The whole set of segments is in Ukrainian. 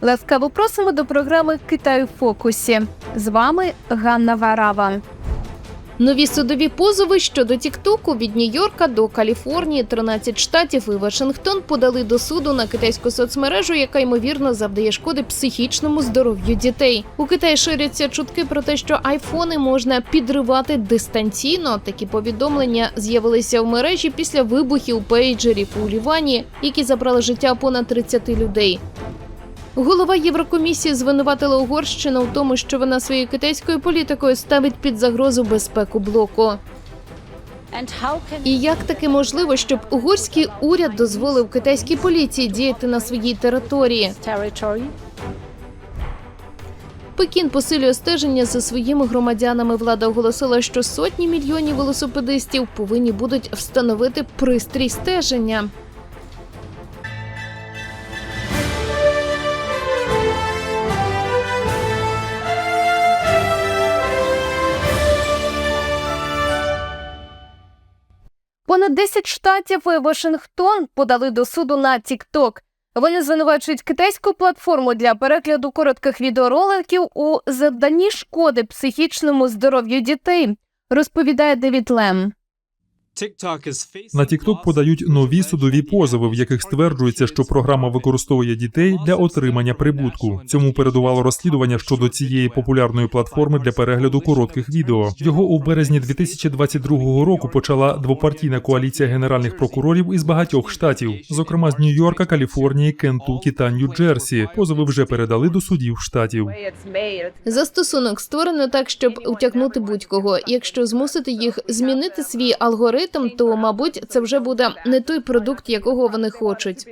Ласкаво просимо до програми Китай у фокусі. З вами Ганна Варава. Нові судові позови щодо Тіктоку від Нью-Йорка до Каліфорнії, 13 штатів і Вашингтон подали до суду на китайську соцмережу, яка ймовірно завдає шкоди психічному здоров'ю дітей. У Китаї ширяться чутки про те, що айфони можна підривати дистанційно. Такі повідомлення з'явилися в мережі після вибухів пейджерів у Лівані, які забрали життя понад 30 людей. Голова Єврокомісії звинуватила Угорщину в тому, що вона своєю китайською політикою ставить під загрозу безпеку блоку. І як таке можливо, щоб угорський уряд дозволив китайській поліції діяти на своїй території? Пекін посилює стеження за своїми громадянами. Влада оголосила, що сотні мільйонів велосипедистів повинні будуть встановити пристрій стеження. Понад 10 штатів і Вашингтон подали до суду на TikTok. Вони звинувачують китайську платформу для перегляду коротких відеороликів у завданні шкоди психічному здоров'ю дітей, розповідає Девід Лем. На TikTok подають нові судові позови, в яких стверджується, що програма використовує дітей для отримання прибутку. Цьому передувало розслідування щодо цієї популярної платформи для перегляду коротких відео. Його у березні 2022 року почала двопартійна коаліція генеральних прокурорів із багатьох штатів, зокрема з Нью-Йорка, Каліфорнії, Кентукі та Нью-Джерсі. Позови вже передали до судів штатів. Застосунок створено так, щоб утягнути будь-кого. Якщо змусити їх змінити свій алгоритм, то мабуть це вже буде не той продукт, якого вони хочуть.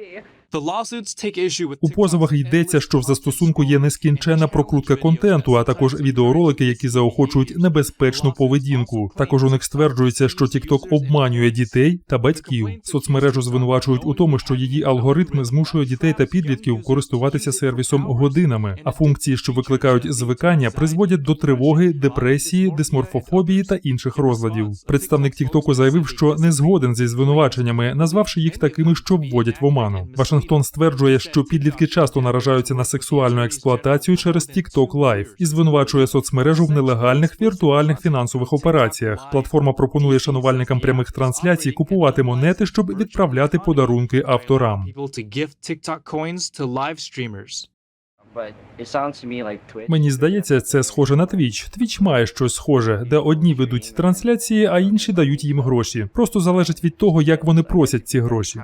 У позовах йдеться, що в застосунку є нескінчена прокрутка контенту, а також відеоролики, які заохочують небезпечну поведінку. Також у них стверджується, що TikTok обманює дітей та батьків. Соцмережу звинувачують у тому, що її алгоритми змушують дітей та підлітків користуватися сервісом годинами, а функції, що викликають звикання, призводять до тривоги, депресії, дисморфофобії та інших розладів. Представник TikTok заявив, що не згоден зі звинуваченнями, назвавши їх такими, що вводять в оману. Вашингтон стверджує, що підлітки часто наражаються на сексуальну експлуатацію через TikTok Live і звинувачує соцмережу в нелегальних віртуальних фінансових операціях. Платформа пропонує шанувальникам прямих трансляцій купувати монети, щоб відправляти подарунки авторам. Мені здається, це схоже на Twitch. Twitch має щось схоже, де одні ведуть трансляції, а інші дають їм гроші. Просто залежить від того, як вони просять ці гроші.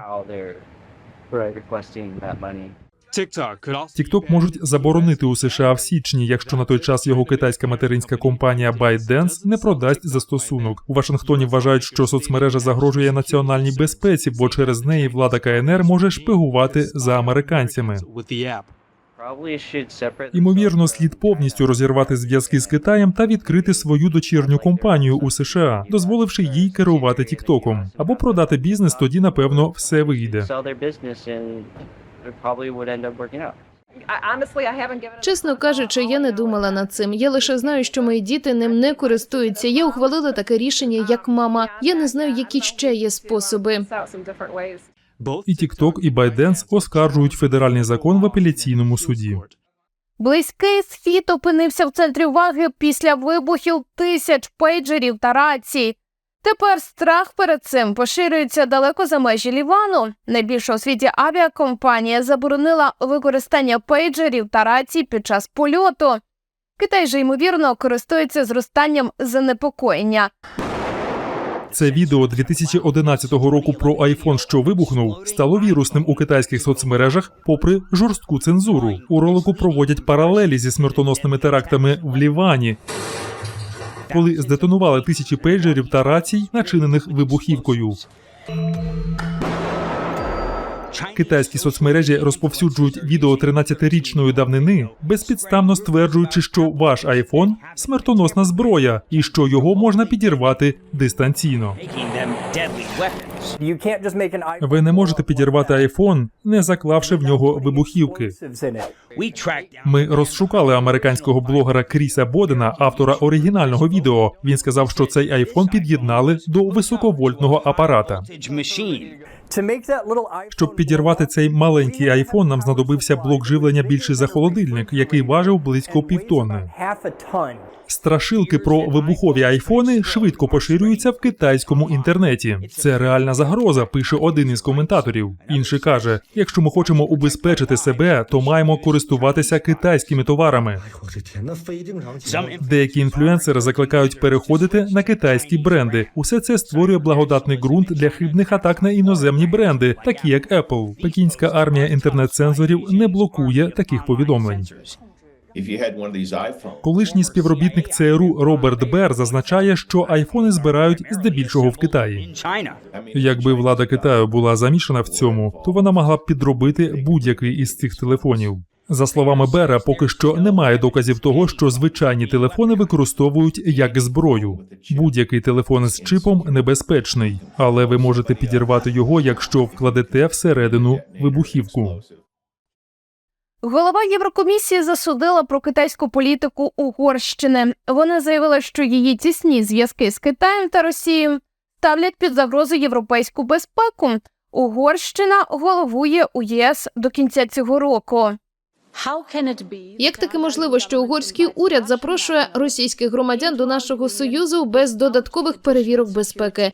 TikTok also TikTok можуть заборонити у США в січні, якщо на той час його китайська материнська компанія ByteDance не продасть застосунок. У Вашингтоні вважають, що соцмережа загрожує національній безпеці, бо через неї влада КНР може шпигувати за американцями. Ймовірно, слід повністю розірвати зв'язки з Китаєм та відкрити свою дочірню компанію у США, дозволивши їй керувати Тіктоком. Або продати бізнес, тоді напевно все вийде. Чесно кажучи, я не думала над цим. Я лише знаю, що мої діти ним не користуються. Я ухвалила таке рішення як мама. Я не знаю, які ще є способи. І TikTok, і ByteDance оскаржують федеральний закон в апеляційному суді. Близький схід опинився в центрі уваги після вибухів тисяч пейджерів та рацій. Тепер страх перед цим поширюється далеко за межі Лівану. Найбільша у світі авіакомпанія заборонила використання пейджерів та рацій під час польоту. Китай же ймовірно користується зростанням занепокоєння. Це відео 2011 року про iPhone, що вибухнув, стало вірусним у китайських соцмережах, попри жорстку цензуру. У ролику проводять паралелі зі смертоносними терактами в Лівані. Коли здетонували тисячі пейджерів та рацій, начинених вибухівкою. Китайські соцмережі розповсюджують відео 13-річної давнини, безпідставно стверджуючи, що ваш айфон – смертоносна зброя і що його можна підірвати дистанційно. Ви не можете підірвати айфон, не заклавши в нього вибухівки. Ми розшукали американського блогера Кріса Бодена, автора оригінального відео. Він сказав, що цей iPhone під'єднали до високовольтного апарата. Щоб підірвати цей маленький айфон, нам знадобився блок живлення більший за холодильник, який важив близько півтонни. Страшилки про вибухові айфони швидко поширюються в китайському інтернеті. Це реальна загроза, пише один із коментаторів. Інший каже: якщо ми хочемо убезпечити себе, то маємо користуватися китайськими товарами. Деякі інфлюенсери закликають переходити на китайські бренди. Усе це створює благодатний ґрунт для хибних атак на іноземні бренди, такі як Apple. Пекінська армія інтернет-цензорів не блокує таких повідомлень. Колишній співробітник ЦРУ Роберт Бер зазначає, що айфони збирають здебільшого в Китаї. Якби влада Китаю була замішана в цьому, то вона могла б підробити будь-який із цих телефонів. За словами Бера, поки що немає доказів того, що звичайні телефони використовують як зброю. Будь-який телефон з чипом небезпечний, але ви можете підірвати його, якщо вкладете всередину вибухівку. Голова Єврокомісії засудила про китайську політику Угорщини. Вона заявила, що її тісні зв'язки з Китаєм та Росією ставлять під загрозу європейську безпеку. Угорщина головує у ЄС до кінця цього року. Як таке можливо, що угорський уряд запрошує російських громадян до нашого союзу без додаткових перевірок безпеки?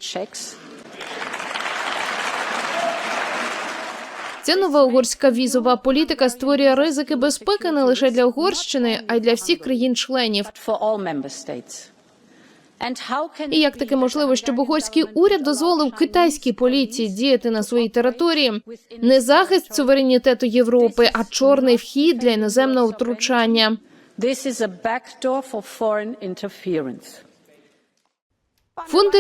Ця нова угорська візова політика створює ризики безпеки не лише для Угорщини, а й для всіх країн-членів. І як таке можливо, щоб угорський уряд дозволив китайській поліції діяти на своїй території? Не захист суверенітету Європи, а чорний вхід для іноземного втручання. this is a backdoor for foreign interference? Фон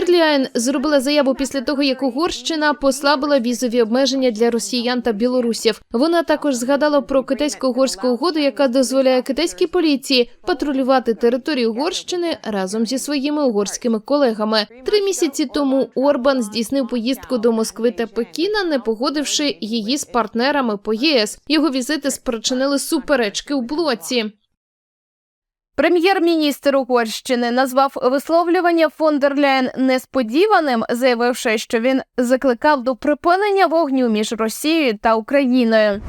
зробила заяву після того, як Угорщина послабила візові обмеження для росіян та білорусів. Вона також згадала про китайсько-угорську угоду, яка дозволяє китайській поліції патрулювати територію Угорщини разом зі своїми угорськими колегами. Три місяці тому Орбан здійснив поїздку до Москви та Пекіна, не погодивши її з партнерами по ЄС. Його візити спричинили суперечки у блоці. Прем'єр-міністр Угорщини назвав висловлювання фон дер Ляєн несподіваним, заявивши, що він закликав до припинення вогню між Росією та Україною.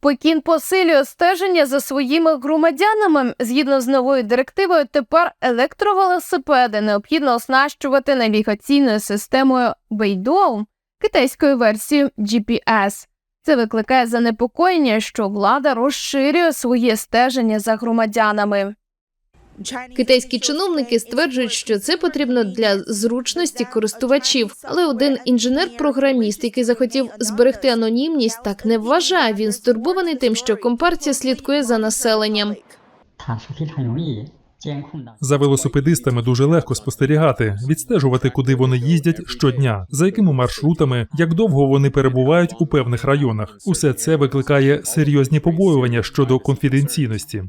Пекін посилює стеження за своїми громадянами. Згідно з новою директивою, тепер електровелосипеди необхідно оснащувати навігаційною системою Beidou, китайською версією GPS. Це викликає занепокоєння, що влада розширює своє стеження за громадянами. Китайські чиновники стверджують, що це потрібно для зручності користувачів. Але один інженер-програміст, який захотів зберегти анонімність, так не вважає. Він стурбований тим, що компартія слідкує за населенням. За велосипедистами дуже легко спостерігати, відстежувати, куди вони їздять щодня, за якими маршрутами, як довго вони перебувають у певних районах. Усе це викликає серйозні побоювання щодо конфіденційності.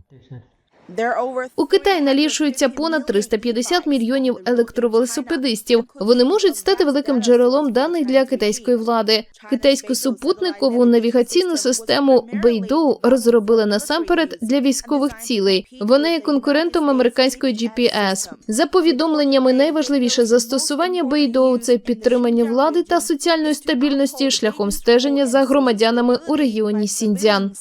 У Китаї налічується понад 350 мільйонів електровелосипедистів. Вони можуть стати великим джерелом даних для китайської влади. Китайську супутникову навігаційну систему Beidou розробили насамперед для військових цілей. Вона є конкурентом американської GPS. За повідомленнями, найважливіше застосування Beidou – це підтримання влади та соціальної стабільності шляхом стеження за громадянами у регіоні Сіндзян.